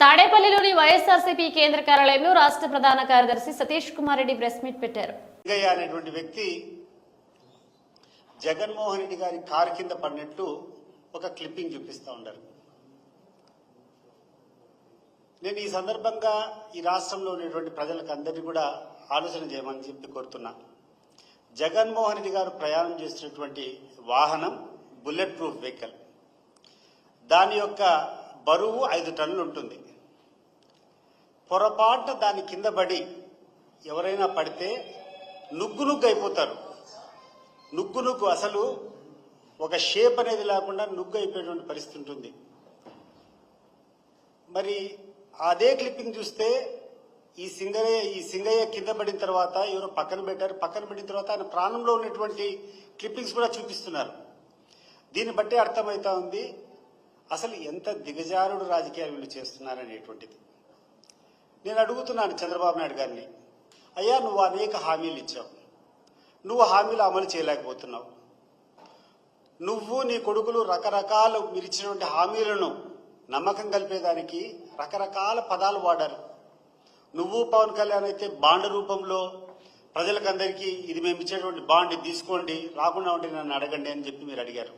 తాడేపల్లిలోని వైఎస్ఆర్సీపీ కేంద్ర కార్యాలయంలో రాష్ట్ర ప్రధాన కార్యదర్శి సతీష్ కుమార్ రెడ్డి ప్రెస్ మీట్ పెట్టారు. అనేటువంటి వ్యక్తి జగన్మోహన్ రెడ్డి గారి కారు కింద పడినట్టు ఒక క్లిప్పింగ్ చూపిస్తూ ఉండరు నేను ఈ సందర్భంగా ఈ రాష్ట్రంలో ఉన్నటువంటి ప్రజలకు అందరినీ కూడా ఆలోచన చేయమని చెప్పి కోరుతున్నా. జగన్మోహన్ రెడ్డి గారు ప్రయాణం చేసినటువంటి వాహనం బుల్లెట్ ప్రూఫ్ వెహికల్. దాని యొక్క బరువు ఐదు టన్నులు ఉంటుంది పొరపాటున దాని కింద పడి ఎవరైనా పడితే నుగ్గు నుగ్గు అయిపోతారు. నుగ్గు నుగ్గు అసలు ఒక షేప్ అనేది లేకుండా నుగ్గు అయిపోయేటువంటి పరిస్థితి ఉంటుంది. మరి అదే క్లిప్పింగ్ చూస్తే ఈ సింగయ్య ఈ సింగయ్య కింద పడిన తర్వాత ఎవరో పక్కన పెట్టారు. పక్కన పెట్టిన తర్వాత ఆయన ప్రాణంలో ఉన్నటువంటి క్లిప్పింగ్స్ కూడా చూపిస్తున్నారు. దీన్ని బట్టి అర్థమవుతా ఉంది. అసలు ఎంత దిగజారుడు రాజకీయాలు వీళ్ళు చేస్తున్నారనేటువంటిది. నేను అడుగుతున్నాను చంద్రబాబు నాయుడు గారిని అయ్యా నువ్వు అనేక హామీలు ఇచ్చావు. నువ్వు హామీలు అమలు చేయలేకపోతున్నావు. నువ్వు నీ కొడుకులు రకరకాల మీరు ఇచ్చినటువంటి హామీలను నమ్మకం కలిపేదానికి రకరకాల పదాలు వాడారు. నువ్వు పవన్ కళ్యాణ్ అయితే బాండ్ రూపంలో ప్రజలకందరికీ ఇది మేము ఇచ్చేటువంటి బాండ్ తీసుకోండి రాకుండా ఉంటే నన్ను అడగండి అని చెప్పి మీరు అడిగారు.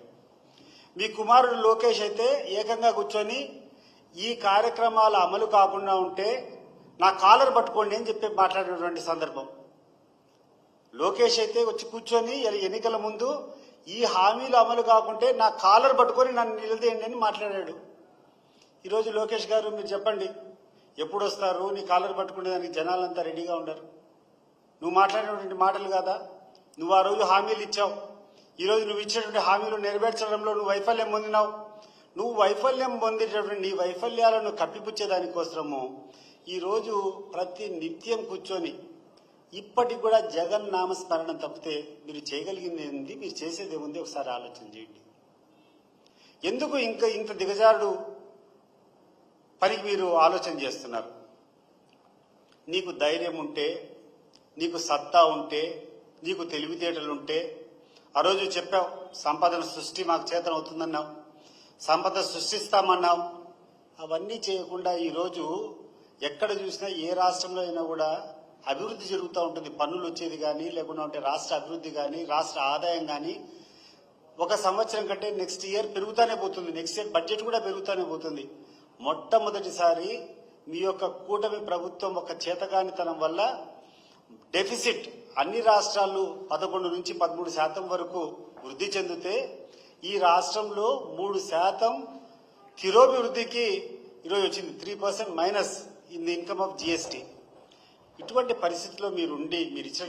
మీ కుమారుడు లోకేష్ అయితే ఏకంగా కూర్చొని ఈ కార్యక్రమాల అమలు కాకుండా ఉంటే నా కాలర్ పట్టుకోండి అని చెప్పి మాట్లాడినటువంటి సందర్భం. లోకేష్ అయితే వచ్చి కూర్చొని ఎన్నికల ముందు ఈ హామీలు అమలు కాకుంటే నా కాలర్ పట్టుకొని నన్ను నిలదీయండి అని మాట్లాడాడు. ఈరోజు లోకేష్ గారు మీరు చెప్పండి ఎప్పుడు వస్తారు నీ కాలర్ పట్టుకునేదానికి జనాలంతా రెడీగా ఉండరు. నువ్వు మాట్లాడినటువంటి మాటలు కాదా? నువ్వు ఆ రోజు హామీలు ఇచ్చావు. ఈరోజు నువ్వు ఇచ్చినటువంటి హామీలు నెరవేర్చడంలో నువ్వు వైఫల్యం పొందినావు. నువ్వు వైఫల్యం పొందేటటువంటి నీ వైఫల్యాలను కప్పిపుచ్చేదానికోసము ఈరోజు ప్రతి నిత్యం కూర్చొని ఇప్పటికి కూడా జగన్ నామస్మరణ తప్పితే మీరు చేయగలిగింది ఏంది? మీరు చేసేది ఏముంది? ఒకసారి ఆలోచన చేయండి. ఎందుకు ఇంకా ఇంత దిగజారుడు పనికి మీరు ఆలోచన చేస్తున్నారు? నీకు ధైర్యం ఉంటే నీకు సత్తా ఉంటే నీకు తెలివితేటలు ఉంటే ఆ రోజు చెప్పావు సంపదన సృష్టి మాకు చేతన అవుతుందన్నావు సంపద సృష్టిస్తామన్నావు. అవన్నీ చేయకుండా ఈరోజు ఎక్కడ చూసినా ఏ రాష్ట్రంలో అయినా కూడా అభివృద్ధి జరుగుతూ ఉంటుంది. పన్నులు వచ్చేది కానీ లేకుండా ఉంటే రాష్ట్ర అభివృద్ధి కానీ రాష్ట్ర ఆదాయం కానీ ఒక సంవత్సరం కంటే నెక్స్ట్ ఇయర్ పెరుగుతూనే పోతుంది. నెక్స్ట్ ఇయర్ బడ్జెట్ కూడా పెరుగుతూనే పోతుంది. మొట్టమొదటిసారి మీ యొక్క కూటమి ప్రభుత్వం ఒక చేతగానితనం వల్ల డెఫిసిట్ అన్ని రాష్ట్రాలు పదకొండు నుంచి పదమూడు శాతం వరకు వృద్ధి చెందితే ఈ రాష్ట్రంలో మూడు శాతం తిరోభివృద్ధికి ఈరోజు వచ్చింది. Three percent minus in the income of GST. ఇటువంటి పరిస్థితిలో మీరు ఉండి మీరు ఇచ్చిన